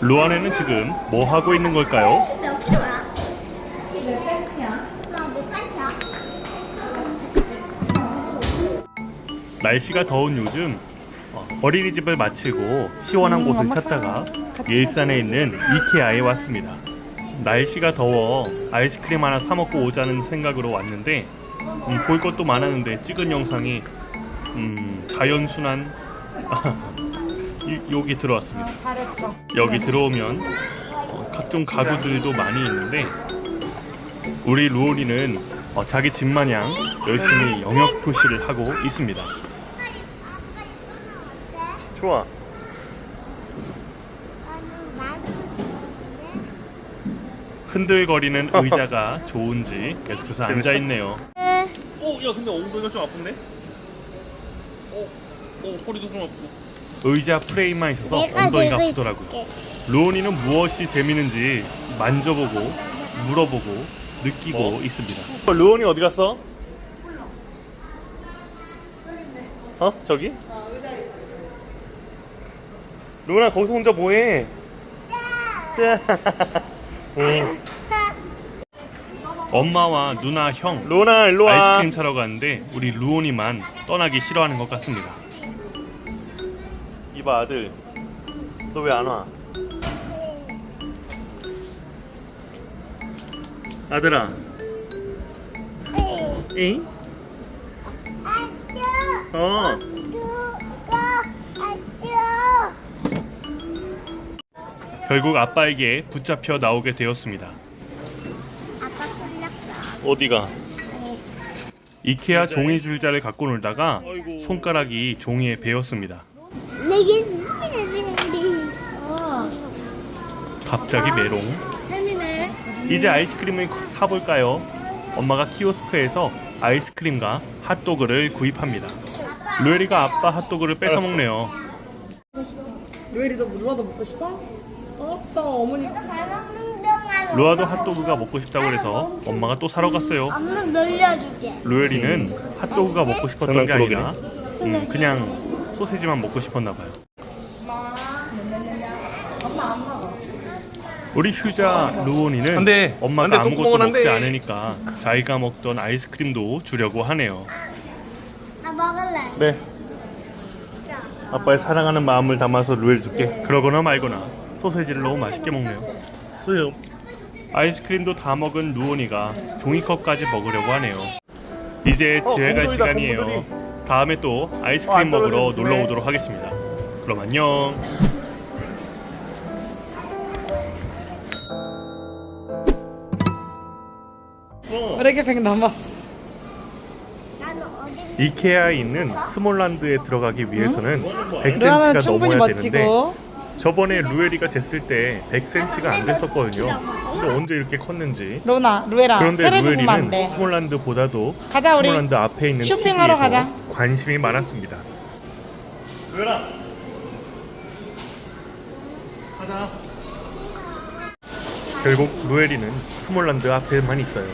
루안에는 지금 뭐 하고 있는 걸까요? 몇 킬로야? 몇? 날씨가 더운 요즘 어, 어린이집을 마치고 시원한 곳을 찾다가 예산에 있는 이케아에 왔습니다. 날씨가 더워 아이스크림 하나 사 먹고 오자는 생각으로 왔는데 음, 볼 것도 많았는데 찍은 영상이 음, 자연순환 이- 여기 들어왔습니다. 잘했어. 여기 들어오면 어, 각종 가구들도 많이 있는데 우리 루오리는 어, 자기 집 마냥 열심히 영역 표시를 하고 있습니다. 좋아. 흔들거리는 의자가 좋은지 계속해서 앉아 있네요. 오, 야 근데 엉덩이가 좀 아픈데? 오, 오 허리도 좀 아프고. 의자 프레임만 있어서 엉덩이가 아프더라고요. 루온이는 무엇이 재미있는지 만져보고 물어보고 느끼고 있습니다. 루온이 어디 갔어? 어? 저기? 루온아 거기서 혼자 뭐해? 응. 엄마와 누나 형 루온아 일로 아이스크림 사러 갔는데 우리 루온이만 떠나기 싫어하는 것 같습니다. 이봐 아들 너 왜 안 와? 아들아 응? 어 결국 아빠에게 붙잡혀 나오게 되었습니다. 아빠 풀렸어. 어디가? 이케아 종이 줄자를 갖고 놀다가 손가락이 종이에 베었습니다. 어. 갑자기 메롱. 햄이네. 이제 아이스크림을 사볼까요? 엄마가 키오스크에서 아이스크림과 핫도그를 구입합니다. 루엘이가 아빠 핫도그를 뺏어 먹네요. 루엘이도 루아도 먹고 싶어? 어따 어머니. 잘 먹는 동안 루아도 핫도그가 먹고 싶다고 해서 엄마가 또 사러 갔어요. 엄마 놀려줄게. 루엘이는 핫도그가 먹고 싶었던 게 아니라 음, 그냥 소세지만 먹고 싶었나 봐요. 엄마 안 먹어. 우리 휴자 루온이는 안 돼. 엄마가 안 돼, 아무것도 똥구멍은 안 먹지 돼. 않으니까 자기가 먹던 아이스크림도 주려고 하네요. 나 먹을래. 네. 아빠의 사랑하는 마음을 담아서 루엘 줄게. 그러거나 말거나 소세지를 너무 맛있게 먹네요. 소요. 아이스크림도 다 먹은 루온이가 종이컵까지 먹으려고 하네요. 이제 어, 집에 갈 공돌이다, 시간이에요. 공돌이. 다음에 또 아이스크림 어, 안 먹으러 떨어져 놀러. 오도록 하겠습니다. 그럼 안녕. 이렇게 백 남았어. 이케아에 있는 스몰란드에 들어가기 위해서는 루아는 100cm가 충분히 넘어야 되는데. 저번에 루엘이가 쟀을 때 100cm가 안 됐었거든요. 근데 언제 이렇게 컸는지. 루나, 루에라. 그런데 테레비 보면 안 루엘이는 돼. 스몰란드보다도 가자, 우리. 스몰란드 앞에 있는 쇼핑하러 TV에 가자. 관심이 많았습니다. 루엘아, 가자. 결국 루엘이는 스몰란드 앞에만 있어요.